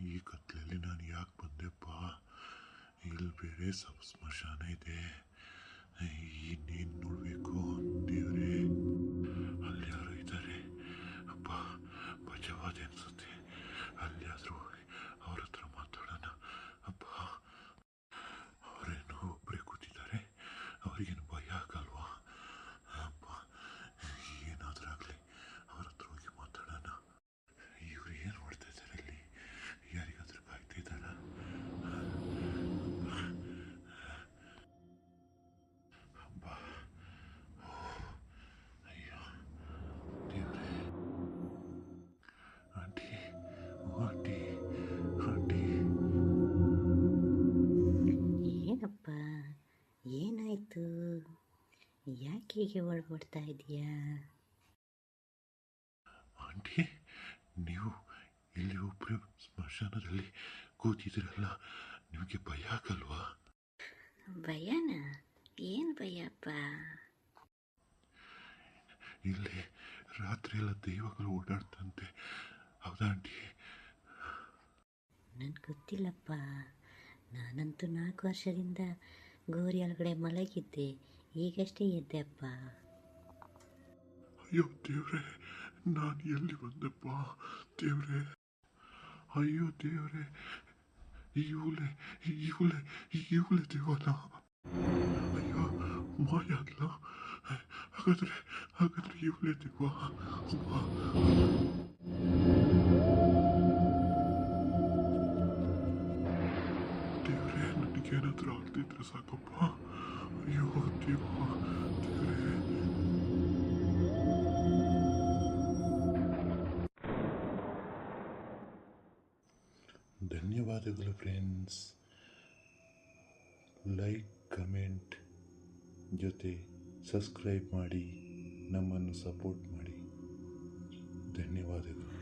ಈ ಕತ್ಲಲ್ಲಿ ನಾನು ಯಾಕೆ ಬಂದೆಪ್ಪ? ಇಲ್ಲಿ ಬೇರೆ ಸಬ್ ಸ್ಮಶಾನ ಇದೆ. ಇನ್ನೇನು ಯಾಕೆ ಹೀಗೆ ಒಳಗೊಡ್ತಾ ಇದೆಯಾ? ಆಂಟಿ ನೀವು ಇಲ್ಲಿ ಒಬ್ಬರು ಸ್ಮಶಾನದಲ್ಲಿ ಕೂತಿದ್ರಲ್ಲ ನಿಮಗೆ ಭಯ ಆಗಲ್ವಾ? ಭಯನ? ಏನು ಭಯಪ್ಪ? ಇಲ್ಲಿ ರಾತ್ರಿ ಎಲ್ಲ ದೈವಗಳು ಓಡಾಡ್ತಂತೆ. ಹೌದಾ ಆಂಟಿ? ನನಗೆ ಗೊತ್ತಿಲ್ಲಪ್ಪ. ನಾನಂತೂ ನಾಲ್ಕು ವರ್ಷದಿಂದ ಗೋರಿ ಒಳಗಡೆ ಮಲಗಿದ್ದೆ. ಈಗಷ್ಟೇ ಎದ್ದೆಪ್ಪ. ಅಯ್ಯೋ ದೇವ್ರೆ, ನಾನು ಎಲ್ಲಿ ಬಂದಪ್ಪ? ದೇವ್ರೆ, ಅಯ್ಯೋ ದೇವ್ರೆ ಇವಳೆ ಇವಳೆ ಇವಳೆ ದೇವನ. ಅಯ್ಯೋ ಮಾಯ ಅಲ್ಲ ಹಾಗಾದ್ರೆ ಹಾಗಾದ್ರೆ ಇವಳೆ ದೇವ ದೇವ್ರೆ, ನನಗೇನಾದ್ರೂ ಆಗ್ತಿದ್ರೆ ಸಾಕಪ್ಪ. ಅಯ್ಯೋ ದೇವ ದೇವ್ರೆ ಧನ್ಯವಾದಗಳು ಫ್ರೆಂಡ್ಸ್ ಲೈಕ್ ಕಮೆಂಟ್ ಜೊತೆ ಸಬ್ಸ್ಕ್ರೈಬ್ ಮಾಡಿ ನಮ್ಮನ್ನು ಸಪೋರ್ಟ್ ಮಾಡಿ ಧನ್ಯವಾದಗಳು